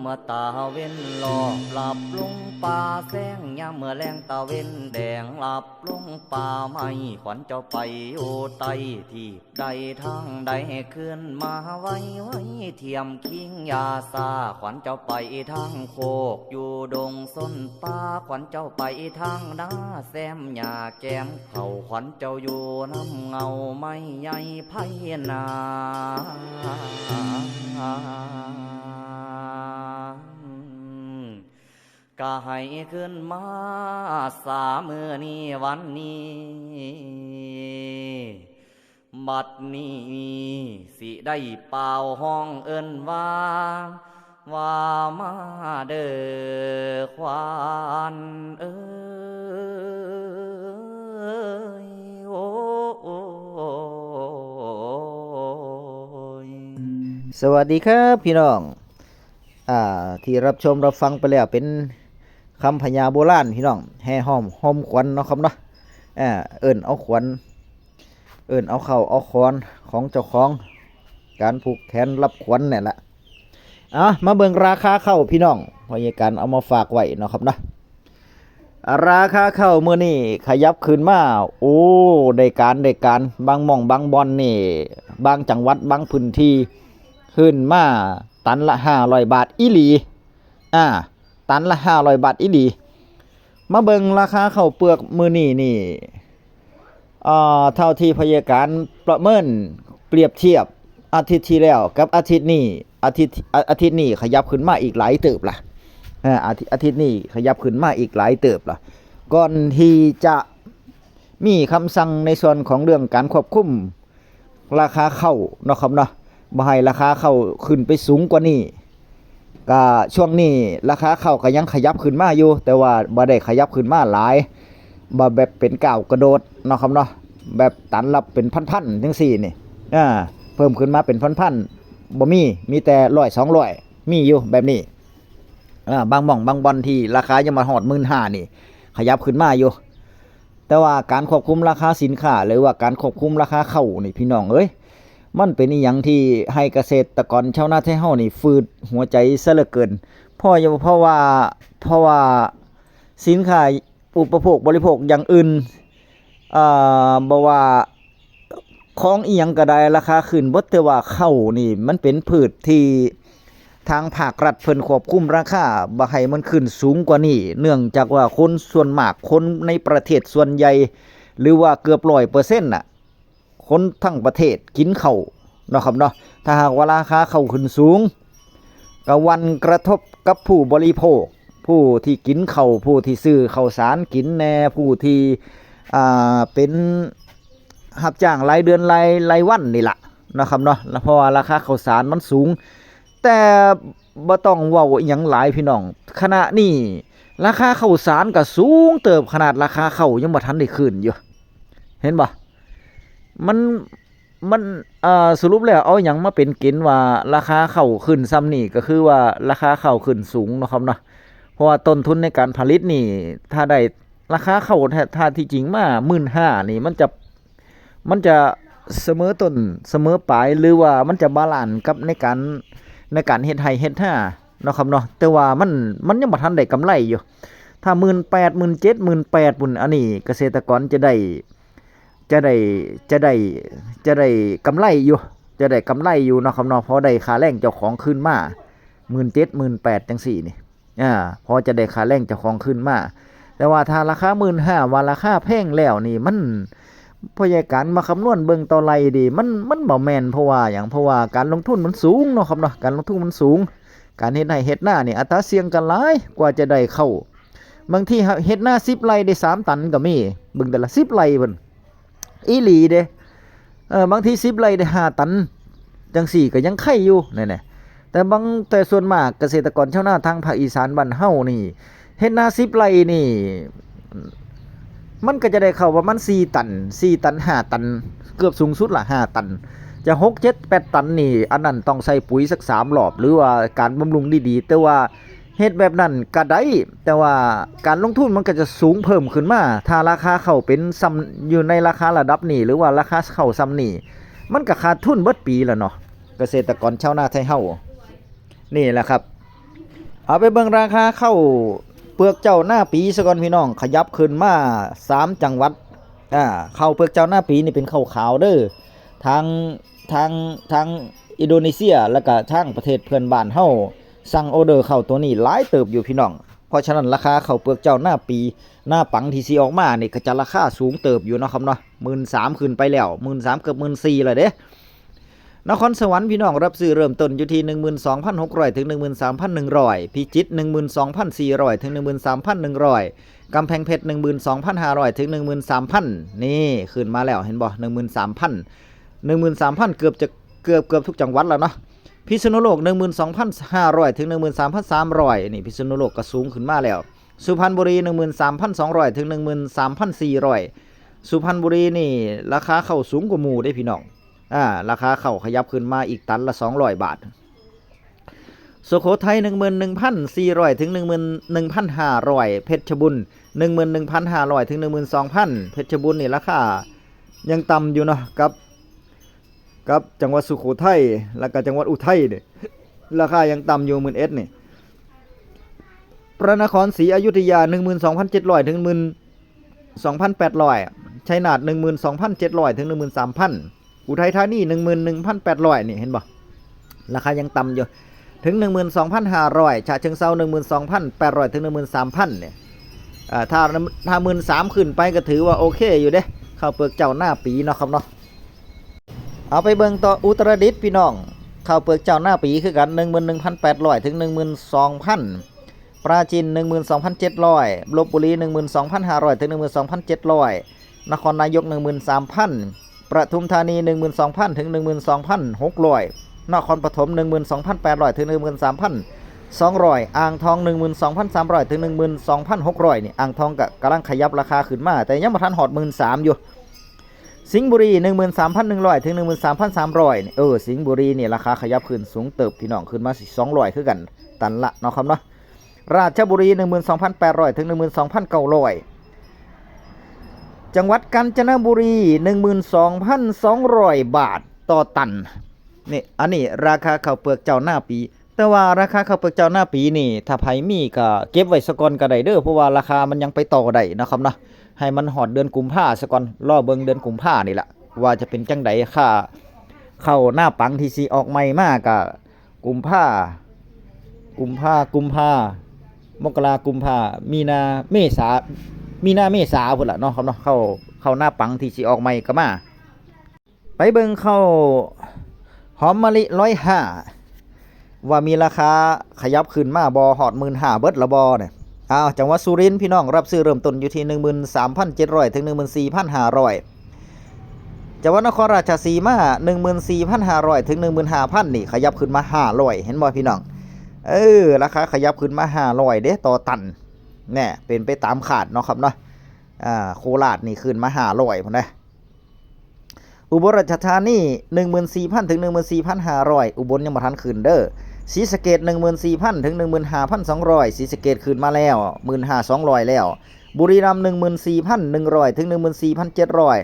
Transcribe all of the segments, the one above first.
เมื่อตาเว้นหลอบหลับลงป่าแสงยามเมื่อแรงตาเว้นแดงหลับลงป่าไม่ขวัญเจ้าไปโอไตที่ใดทางใดให้ขึ้นมาไว้ไว้เทียมคิงยาซาขวัญเจ้าไปทางโคกอยู่ดงส้นป่าขวัญเจ้าไปทางนาแซมหญ้าแก้มเขาขวัญเจ้าอยู่น้ำเงาไม่ใหญ่ไพนา ก็ให้ขึ้นมาสามือนี้วันนี้ บัดนี้สิได้เป่าห้องเอินว่า ว่ามาเด้อควานเอ้ยโอ้สวัสดีครับพี่น้อง อ่า ที่รับชมรับฟังไปแล้วเป็น คำพญาโบราณพี่น้องแห่ห้อมห้อมขวัญเนาะครับเนาะเอ่าเอิ้นเอาขวัญเอิ้นเอาเข่าเอาคอนของเจ้าของการผูกแขนรับขวัญเนี่ยแหละอะมาเบิ่งราคาเข้าพี่น้องพยาการเอามาฝากไว้เนาะครับเนาะราคาเข้าวมื้อนี้ขยับขึ้นมา โอ้ได้การได้การบางมองบางบอนนี่ บางจังหวัดบางพื้นที่ขึ้นมาตันละห้าร้อยบาทอีหลี อ่า ตันละห้าร้อยบาทอีหลี มาเบิงราคาข้าวเปลือกมือนี่นี่อ่าเท่าที่พยาการประเมินเปรียบเทียบอาทิตย์ที่แล้วกับอาทิตย์นี้อาทิตย์อาทิตย์นี้ขยับขึ้นมาอีกหลายเติบล่ะอ่าอาทิตย์อาทิตย์นี้ขยับขึ้นมาอีกหลายเติบล่ะก่อนที่จะมีคำสั่งในส่วนของเรื่องการควบคุมราคาเข้าเนาะครับเนาะบ่ให้ราคาเข้าขึ้นไปสูงกว่านี้ ก็ช่วงนี้ราคาเข้าก็ยังขยับขึ้นมาอยู่ แต่ว่าบ่ได้ขยับขึ้นมาหลายบ่แบบเป็นก้าวกระโดดเนาะครับเนาะแบบตันละเป็นพันๆจังซี่นี่อ่าเพิ่มขึ้นมาเป็นพันๆบ่มีมีแต่100 200มีอยู่แบบนี้อ่าบางหม่องบางบอนที่ราคายังมาฮอด15,000นี่ ขยับขึ้นมาอยู่ แต่ว่าการควบคุมราคาสินค้าหรือว่าการควบคุมราคาเข้านี่พี่น้องเอ้ย มันเป็นอีหยังที่ให้เกษตรกรชาวนาไทยเฮานี่ฟืดหัวใจซะเหลือเกินเพราะอย่าเพราะว่าเพราะว่าสินค้าอุปโภคบริโภคอย่างอื่นอ่าบ่ว่าของอีหยังก็ได้ราคาขึ้นบ่แต่ว่าข้าวนี่ มันเป็นพืชที่ทางภาครัฐเพิ่นควบคุมราคาบ่ให้มันขึ้นสูงกว่านี้ เนื่องจากว่าคนส่วนมากคนในประเทศส่วนใหญ่ หรือว่าเกือบ100%น่ะ คนทั้งประเทศกินเข้าเนาะครับเนาะถ้าหากว่าราคาเข้าขึ้นสูงก็วันกระทบกับผู้บริโภค ผู้ที่กินเข้าผู้ที่ซื้อข้าวสารกินแน่ผู้ที่อ่าเป็นรับจ้างรายเดือนรายรายวันนี่ละนะครับเนาะแล้วเพราะว่าราคาข้าวสารมันสูง แต่บ่ต้องว้าอหยังหลายพี่น้องขณะนี้ราคาข้าวสารก็สูงเติบขนาดราคาข้าวยังบ่ทันได้ขึ้นอยู่ เห็นบ่ มันมันเอ่อสรุปแล้วเอาหยังมาเป็นเกณฑ์ว่าราคาเข้าขึ้นซ้ำนี่ก็คือว่าราคาเข้าขึ้นสูงเนาะครับเนาะเพราะว่าต้นทุนในการผลิตนี่ ถ้าได้ราคาเข้าถ้าที่จริงมา15,000นี่มันจะมันจะเสมอต้นเสมอปลายหรือว่ามันจะบาลานซ์กับในการในการเฮ็ดไร่เฮ็ดนาเนาะครับเนาะแต่ว่ามันมันยังบ่ทันได้กำไรอยู่ ถ้า18,000 17,000 18,000ปุ่นอันนี้เกษตรกรจะได้ จะได้จะได้จะได้กำไรอยู่ จะได้กำไรอยู่เนาะครับเนาะเพราะได้ค่าแรงเจ้าของขึ้นมาหมื่นเจ็ดหมื่นแปดจังสี่นี่อ่าพอจะได้ค่าแรงเจ้าของขึ้นมาแต่ว่าถ้าราคาหมื่นห้าว่าราคาแพงแล้วนี่มันพยาการมาคำนวณเบิ่งต่อไรดี มันมันบ่แมนเพราะว่าอย่างเพราะว่าการลงทุนมันสูงเนาะครับเนาะการลงทุนมันสูง การเฮ็ดให้เฮ็ดหน้านี่อัตราเสี่ยงกันหลายกว่าจะได้เข้า บางทีเฮ็ดหน้า10ไร่ได้สามตันก็มีเบิ่งแต่ละ10ไร่เพิ่น อีหลีเด้เออบางทีสิบไร่ได้ห้าตันจังสี่ก็ยังไข่อยู่นี่นๆแต่บางแต่ส่วนมากเกษตรกรชาวนาทางภาคอีสานบ้านเฮานี่เฮ็ดนาสิบไร่นี่ มันก็จะได้เข้าประมาณสี่ตันสี่ตันห้าตัน เกือบสูงสุดละห้าตัน จะหกเจ็ดแปดตันนี่ อันนั้นต้องใส่ปุ๋ยสักสามรอบ หรือว่าการบำรุงดีๆแต่ว่า เฮ็ดแบบนั้นก็ได้ แต่ว่าการลงทุนมันก็จะสูงเพิ่มขึ้นมา ถ้าราคาเข้าเป็นซ้ำอยู่ในราคาระดับนี้ หรือว่าราคาเข้าซ้ำนี่มันก็ขาดทุนเบิดปีแล้วเนาะ เกษตรกรชาวนาไทยเฮา นี่แหละครับ เอาไปเบิ่งราคาเข้าเปลือกเจ้าหน้าปีซะก่อนพี่น้อง ขยับขึ้นมาสามจังหวัด อ่า เข้าเปลือกเจ้าหน้าปีนี่เป็นข้าวขาวเด้อ ทางทางทางอินโดนีเซียแล้วก็ทางประเทศเพื่อนบ้านเฮา สั่งออเดอร์เข้าวตัวนี้หลายเติบอยู่พี่น้อง เพราะฉะนั้นราคาข้าวเปลือกเจ้าหน้าปีหน้าปังที่สิออกมาเนี่ก็จะราคาสูงเติบอยู่นะครับเนาะ13,000ขึ้นไปแล้ว13,000เกือบ14,000เลยเด้นครสวรรค์พี่น้องรับซื้อเริ่มต้นอยู่ที่ 12,600 ถึง 13,100 พิจิตร12,400 ถึง 13,100 กำแพงเพชร12,500 ถึง 13,000 นี่ขึ้นมาแล้วเห็นบ่13,000 13,000 เกือบจะเกือบเกือบทุกจังหวัดแล้วเนาะ พิษณุโลก 12,500 ถึง 13,300 นี่พิษณุโลกก็สูงขึ้นมาแล้ว สุพรรณบุรี 13,200 ถึง 13,400 สุพรรณบุรีนี่ ราคาเข้าสูงกว่าหมู่ได้พี่น้อง อ่า ราคาเข้าขยับขึ้นมาอีกตันละ 200 บาท สุโขทัย 11,400 ถึง 11,500 เพชรบุญ11,500 ถึง 12,000 เพชรบุญนี่ราคายังต่ำอยู่เนาะกับ กับจังหวัดสุโขทัยแล้วก็จังหวัดอุทัยเนี่ยราคายังต่ำอยู่หมื่นเอ็ดนี่ยพระนครศรีอยุธยา 12,700 ถึง 12,800ชัยนาท12,700 ถึง 13,000 อุทัยธานี 11,800 นี่เห็นบ่ราคายังต่ำอยู่ ถึง 12,500ฉะเชิงเซา12,800 ถึง 13,000 เนี่ยอ่าถ้าถ้า13,000ขึ้นไปก็ถือว่าโอเคอยู่เด้ เข้าเปลือกเจ้าหน้าปีเนาะครับเนาะ เอาไปเบิ่งต่ออุตรดิตถ์พี่น้องข้าวเปลือกเจ้าหน้าปีคือกัน 11,800 ถึง 12,000 ปราจีน 12,700ลบบุรี 12,500 ถึง 12,700 นครนายก 13,000 ประทุมธานี 12,000 ถึง 12,600 นครปฐม 12,800 ถึง 13,200 อ่างทอง 12,300 ถึง 12,600 นี่ อ่างทองก็กำลังขยับราคาขึ้นมา แต่ยังบ่ทันหอด 13,000 อยู่ สิงห์บุรี 13,100 ถึง 13,300นี่เออ สิงห์บุรีเนี่ยราคาขยับขึ้นสูงเติบพี่น้องขึ้นมาสิ200คือกันตันละเนาะครับเนาะราชบุรี 12,800 ถึง 12,900 จังหวัดกาญจนบุรี 12,200 บาทต่อตันนี่อันนี้ราคาข้าวเปลือกเจ้าหน้าปี แต่ว่าราคาข้าวเปลือกเจ้าหน้าปีนี่ ถ้าไผมีก็เก็บไว้สกอนก็ได้เด้อเพราะว่าราคามันยังไปต่อได้นะครับเนาะ ให้มันหอดเดือนกุมภาสก่อนรอเบิงเดือนกุมภานี่แหละว่าจะเป็นจังไดค่าเข้าหน้าปังที่สิออกใหม่มากก็กุมภากุมภากุมภามกรากุมภามีนาเมษามีนาเมษาพุ่นละเนาะครับเนาะเข้าเข้าหน้าปังที่สิออกใหม่ก็มา ไปเบิงเข้าหอมมะลิร้อยห้าว่ามีราคาขยับขึ้นมาบอหอดหมื่นห้าเบิดละบอเนี่ย อ้าวจังหวัดสุรินทร์พี่น้องรับซื้อเริ่มต้นอยู่ที่หนึ่งหมื่นสามพันเจ็ดร้อยถึงหนึ่งหมื่นสี่พันห้าร้อยจังหวัดนครราชสีมาหนึ่งหมื่นสี่พันห้าร้อยถึงหนึ่งหมื่นห้าพันนี่ ขยับขึ้นมาห้าร้อยเห็นบ่พี่น้อง เออราคาขยับขึ้นมาห้าร้อยเด้ต่อตันแน่เป็นไปตามขาดเนาะครับเนาะอ่าโคราชนี่ขึ้นมาห้าร้อยพุ่นนะอุบลราชธานีหนึ่งหมื่นสี่พันถึงหนึ่งหมื่นสี่พันห้าร้อยอุบลยังมาทันขึ้นเด้อ ศรีสะเกดหนึ่งหมื่นสี่พันถึงหนึ่งหมื่นห้าพันสองร้อยศรีสะเกดขึ้นมาแล้วหมื่นห้าสองร้อยแล้ว บุรีรัมย์หนึ่งหมื่นสี่พันหนึ่งร้อยถึงหนึ่งหมื่นสี่พันเจ็ดร้อย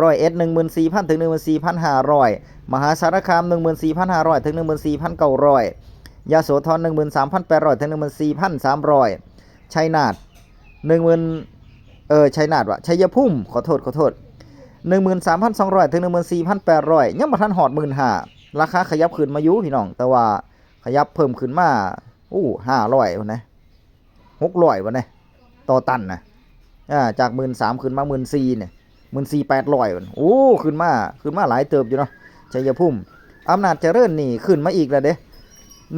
รอยเอ็ดหนึ่งหมื่นสี่พันถึงหนึ่งหมื่นสี่พันห้าร้อยมหาสารคามหนึ่งหมื่นสี่พันห้าร้อยถึงหนึ่งหมื่นสี่พันเก้าร้อยยาโสธรหนึ่งหมื่นสามพันแปดร้อยถึงหนึ่งหมื่นสี่พันสามร้อยชัยนาทหนึ่งหมื่นเออชัยนาทวะชัยภูมิขอโทษขอโทษหนึ่งหมื่นสามพันสองร้อยถึงหนึ่งหมื่นสี่พันแปดร้อยยังมาทันหอดหมื่นห้าราคาขยับขึ้นมาอยู่พี่น้อง แต่ว่า ขยับเพิ่มขึ้นมาอู้ห้าร้อยวันนะหกร้อยวันนะต่อตันนะอ่าจากหมื่นสามขึ้นมาหมื่นสี่เนี่ยหมื่นสี่แปดร้อยวันโอ้ขึ้นมาขึ้นมาหลายเติบอยู่เนาะชัยภูมิอำนาจเจริญนี่ขึ้นมาอีกแล้วเด้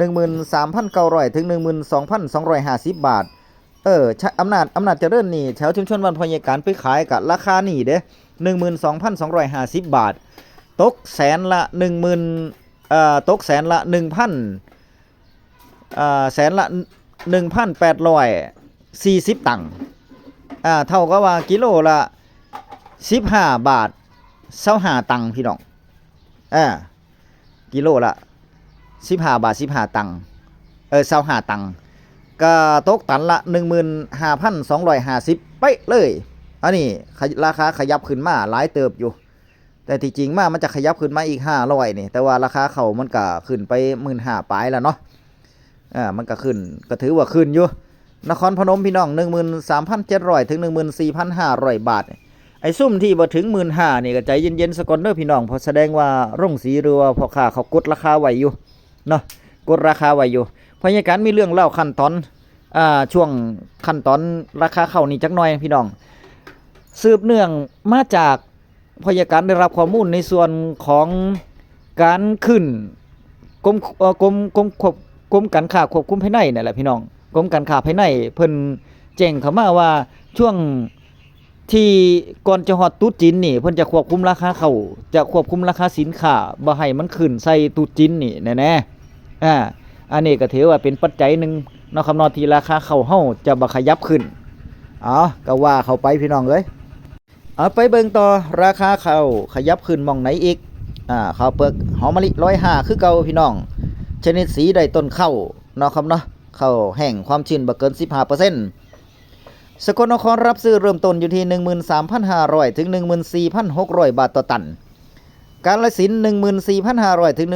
13,900ถึง12,250บบาทเอออำนาจอำนาจเจริญนี่แถวชุมชนวันพยาการไปขายกับราคานี่เด้12,250บบาท ตกแสนละ10,000เอ่อตกแสนละ1,000เอ่อ แสนละ 1,840 ตังค์อ่าเท่ากับว่ากิโลละ 15 บาท25ตังค์พี่น้องอ่ากิโลละสิบห้าบาทสิบหาตังค์เออเศร้าหาตังค์ก็ตกตันละหนึ่งหมื่นห้าพันสองร้อยห้าสิบเป๊ะเลยอันนี้ราคาขยับขึ้นมาหลายเติบอยู่ แต่ที่จริงมามันจะขยับขึ้นมาอีกห้าร้อยนี่แต่ว่าราคาเขามันก็ขึ้นไปหมื่นห้าปลายแล้วเนาะ อ่ามันก็ขึ้นก็ถือว่าขึ้นอยู่นครพนมพี่น้อง 13,700 ถึง 14,500 บาท ไอ้ซุ่มที่บ่ถึง 15,000นี่ก็ใจเย็นๆสกอนเด้อพี่น้องเพราะแสดงว่าโรงสีหรือว่าพ่อค้าเขากดราคาไว้อยู่เนาะกดราคาไว้อยู่พยาการมีเรื่องเล่าขั้นตอนอ่าช่วงขั้นตอนราคาเข้านี่จักหน่อยพี่น้อง สืบเนื่องมาจากพยาการได้รับข้อมูลในส่วนของการขึ้นกรมกรมกรมควบ กรมการค้าควบคุมภายในนี่แหละพี่น้องกรมการค้าภายในเพิ่นแจ้งเข้ามาว่าช่วงที่ก่อนจะฮอดตรุษจีนนี่เพิ่นจะควบคุมราคาเขาจะควบคุมราคาสินค้าบ่ให้มันขึ้นใส่ตรุษจีนนี่แน่ๆอ่าอันนี้ก็ถือว่าเป็นปัจจัยหนึ่งเนาะครับเนาะที่ราคาเข้าเฮาจะบ่ขยับขึ้นเอาก็ว่าเข้าไปพี่น้องเอ้ยเอาไปเบิ่งต่อราคาเข้าขยับขึ้นมองไหนอีกอ่าข้าวเปลือกหอมมะลิร้อยห้าคือเก่าพี่น้อง ชนิดสีใดต้นเข้าเนาะครับเนาะเข้าแห้งความชื้นบ่เกิน 15%สกลนครรับซื้อเริ่มต้นอยู่ที่ 13,500 ถึง 14,600 บาทต่อตัน กาฬสินธุ์14,500 ถึง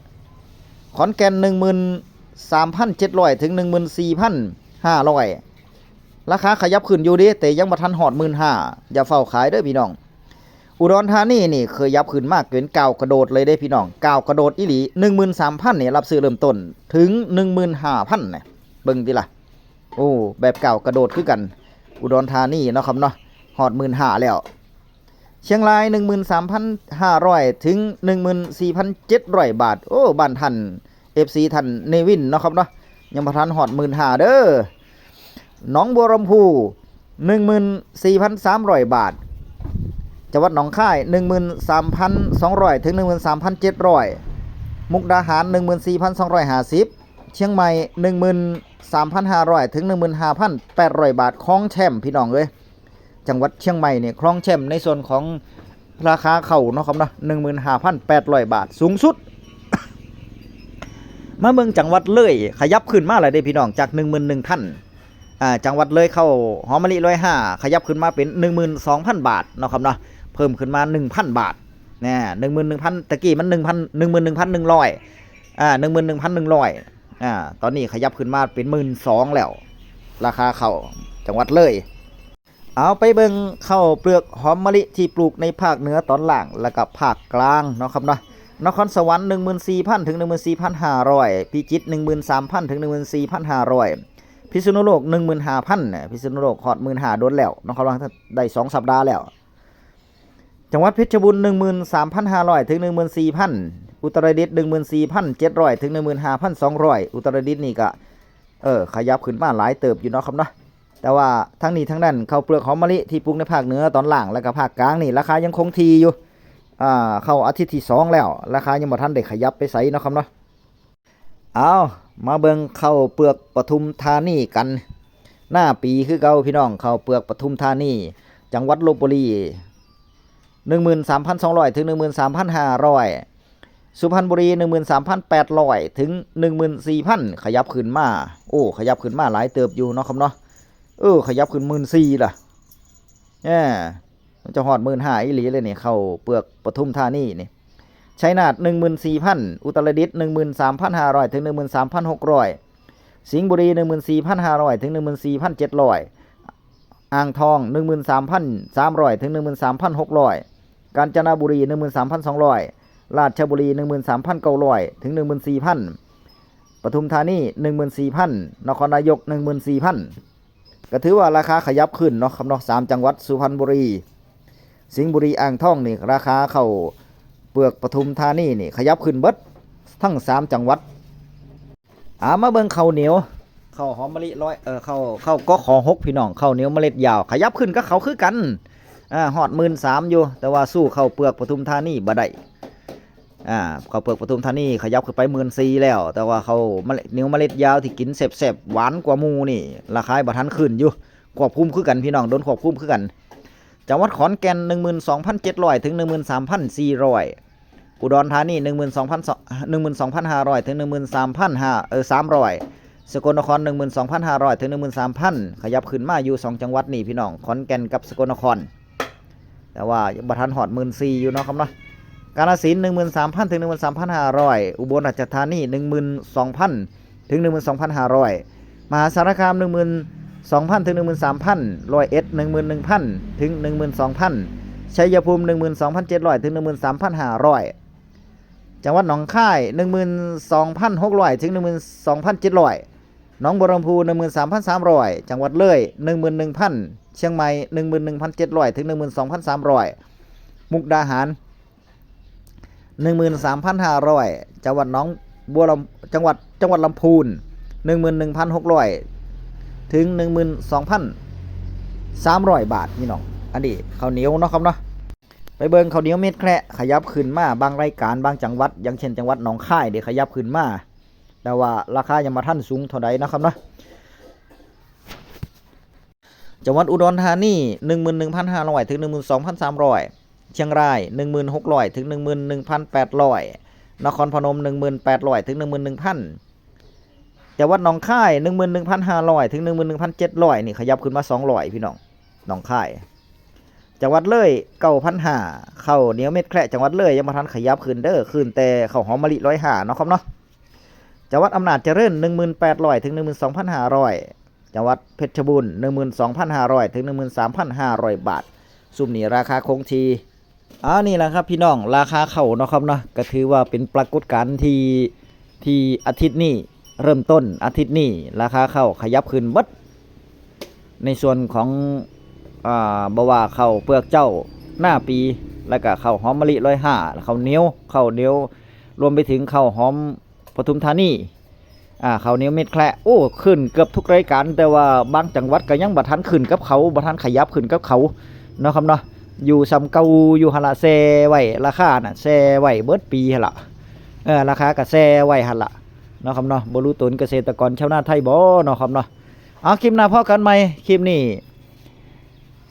14,600 ขอนแก่น 13,700 ถึง 14,500 ราคาขยับขึ้นอยู่ดิแต่ยังบ่ทันหอดหมื่นห้าอย่าเฝ้าขายเด้อพี่น้อง อุดรธานีนี่เคยยับขึ้นมากเกินก้ากระโดดเลยเด้พี่น้องเก้ากระโดดอีหลี13,000นี่ยรับซื้อเริ่มต้นถึง15,000น่ะเบิ่งติล่ะ โอ้แบบเก้ากระโดดคือกัน อุดรธานีเนาะครับเนาะหอด15,000แล้ว เชียงราย13,500ถึง14,700บาท โอ้บ้านท่าน FC ท่านเนวินเนาะครับเนาะยังบ่ทันหอด15,000เด้อหนองบัวลำพู14,300บาท จังหวัดหนองคาย 13,200 ถึง 13,700 มุกดาหาร 14,250 เชียงใหม่ 13,500 ถึง 15,800 บาทคลองแชมป์พี่น้องเอ้ยจังหวัดเชียงใหม่เนี่ยคลองแชมป์ในส่วนของราคาเข่าเนาะครับเนาะ15,800 บาทสูงสุด มาเมืองจังหวัดเลย ขยับขึ้นมาเลยเด้พี่น้องจาก 11,000ท่านอ่าจังหวัดเลยเข้าหอมมะลิร้อยห้าขยับขึ้นมาเป็นหนึ่งหมื่นสองพันบาทเนาะครับเนาะ เพิ่มขึ้นมาหนึ่งพันบาทนี่หนึ่งหมื่นหนึ่งพันตะกี้มันหนึ่งพันหนึ่งหมื่นหนึ่งพันหนึ่งร้อยอ่าหนึ่งหมื่นหนึ่งพันหนึ่งร้อยอ่าตอนนี้ขยับขึ้นมาเป็นหมื่นสองแล้ว ราคาเข้าจังหวัดเลย เอาไปเบิ่งเข้าเปลือกหอมมะลิที่ปลูกในภาคเหนือตอนล่างแล้วก็ภาคกลางเนาะครับเนาะนครสวรรค์14,000 ถึง 14,500 พิจิตร13,000 ถึง 14,500 พิษณุโลก 15,000 พิษณุโลกฮอด15,000โดนแล้วนครับว่าได้สองสัปดาห์แล้ว จังหวัดเพชรบูรณ์13,500ถึง14,000อุตรดิตถ์14,700ถึง15,200อุตรดิตถ์นี่ก็เออขยับขึ้นมาหลายเติบอยู่เนาะครับเนาะแต่ว่าทั้งนี้ทั้งนั้นข้าวเปลือกหอมมะลิที่ปลูกในภาคเหนือตอนล่างแล้วก็ภาคกลางนี่ราคายังคงทีอยู่อ่าเข้าอาทิตย์ที่สองแล้ว ราคายังบ่ทันได้ขยับไปไสเนาะครับเนาะเอามาเบิ่งข้าวเปลือกปทุมธานีกัน หน้าปีคือเก่าพี่น้องข้าวเปลือกปทุมธานี จังหวัดลบบุรี 13,200 ถึง 13,500 สุพรรณบุรี 13,800 ถึง 14,000 ขยับขึ้นมา โอ้ ขยับขึ้นมาหลายเติบอยู่เนาะครับเนาะ เออ ขยับขึ้น 14,000ล่ะแหมมันจะฮอด15,000อีหลีเลยนี่ เข้าเปลือกปทุมธานีนี่ชัยนาท14,000 อุตรดิตถ์13,500 ถึง 13,600 สิงห์บุรี 14,500 ถึง 14,700 อ่างทอง 13,300 ถึง 13,600 กาญจนบุรี 13,200 ราชบุรี 13,900 ถึง 14,000ปทุมธานี 14,000 นครนายก 14,000 ก็ถือว่าราคาขยับขึ้นเนาะครับเนาะสามจังหวัดสุพรรณบุรี สิงห์บุรี อ่างทองนี่ราคาเข้าเปลือกปทุมธานีนี่ขยับขึ้นเบิดทั้งสามจังหวัดอามาเบิ่งข้าวเหนียวข้าวหอมมะลิร้อยเออข้าวข้าวก็ขอหกพี่น้องข้าวเหนียวเมล็ดยาว ขยับขึ้นก็เขาคือกัน อ่าฮอดหมื่นสามอยู่ แต่ว่าสู้เข้าเปลือกปทุมธานีบ่ได้อ่าเข้าเปลือกปทุมธานีขยับขึ้นไปหมื่นสี่แล้ว แต่ว่าเขาเมล็ดเหนียวเมล็ดยาวที่กินแซ่บๆหวานกว่ามูนี่ ราคาบ่ทันขึ้นอยู่ควบคุมคือกันพี่น้องโดนควบคุมคือกันจังหวัดขอนแก่น 12,700 ถึง 13,400 อุดรธานี12,000 12,500 ถึง 13,500เออ300 สกลนคร 12,500 ถึง 13,000 ขยับขึ้นมาอยู่ 2 จังหวัดนี่พี่น้อง ขอนแก่นกับสกลนคร แต่ว่าบัทันหอด14,000อยู่เนาะครับเนาะกาฬสินธุ์หนึ่งหมื่นสามพันถึงหนึ่งหมื่นสามพันห้าร้อยอุบลราชธานีหนึ่งหมื่นสองพันถึงหนึ่งหมื่นสองพันห้าร้อยมหาสารคามหนึ่งหมื่นสองพันถึงหนึ่งหมื่นสามพันร้อยเอ็ดหนึ่งหมื่นหนึ่งพันถึงหนึ่งหมื่นสองพันชัยภูมิหนึ่งหมื่นสองพันเจ็ดร้อยถึงหนึ่งหมื่นสามพันห้าร้อยจังหวัดหนองคายหนึ่งหมื่นสองพันหกร้อยถึงหนึ่งหมื่นสองพันเจ็ดร้อย น้องบัวลำพูหนึ่งหมื่นสามพันสามร้อยจังหวัดเลยหนึ่งหมื่นหนึ่งพันเชียงใหม่หนึ่งหมื่นหนึ่งพันเจ็ดร้อยถึงหนึ่งหมื่นสองพันสามร้อยมุกดาหารหนึ่งหมื่นสามพันห้าร้อยจังหวัดน้องบัวลำจังหวัดจังหวัดลำพูนหนึ่งหมื่นหนึ่งพันหกร้อยถึงหนึ่งหมื่นสองพันสามร้อยบาทพี่น้อง อันนี้ข้าวเหนียวเนาะครับเนาะไปเบิ่งข้าวเหนียวเม็ดแคระขยับขึ้นมา บางรายการบางจังหวัด อย่างเช่นจังหวัดหนองคายเดี๋ยวขยับขึ้นมา แต่ว่าราคายังมาท่านสูงเท่าใดนะครับเนาะจังหวัดอุดรธานีหนึ่งหมื่นหนึ่งพันห้าร้อยถึงหนึ่งหมื่นสองพันสามร้อยเชียงราย 1,600 ถึง 11,800 นครพนม 1,800 ถึง 11,000 จังหวัดหนองคาย 11,500 ถึง 11,700 นี่ขยับขึ้นมา 200 พี่น้องหนองคาย จังหวัดเลย9,500เข้าเหนียวเม็ดแคระจังหวัดเลยยังมาทันขยับขึ้นเด้อขึ้นแต่ข้าหอมมะลิ105เนาะครับเนาะ จังหวัดอำนาจเจริญ1800ถึง12,500จังหวัดเพชรบูรณ์12,500ถึง13,500 บาทซุมนี้ราคาคงทีอ่านี่แหละครับพี่น้องราคาเข่าเนาะครับเนาะก็ถือว่าเป็นปรากฏการณ์ที่ที่อาทิตย์นี้เริ่มต้นอาทิตย์นี้ราคาเข้าขยับขึ้นบัดในส่วนของอ่าบว่าเข้าเปลือกเจ้าหน้าปี แล้วก็เข้าหอมมะลิร้อยห้าเข้าเนียวข้าเนียวรวมไปถึงเข้าหอม ปทุมธานีอ่าข้าเนียวเม็ดแคระโอ้ขึ้นเกือบทุกรายการ แต่ว่าบางจังหวัดก็ยังบัทันขึ้นกับเขาบัทันขยับขึ้นกับเขาเนาะครับเนาะอยู่ซำเกาอยู่หนละแซไว้ราคาน่ะแซไว้เบิดปีหั่นละเออราคาก็แซไว้หั่นละเนาะครับเนาะบรู้ตนเกษตรกรชาวนาไทยบ่เนาะครับเนาะเอาคลิปหน้าพ่อกันใหม่คลิปนี้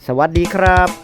สวัสดีครับ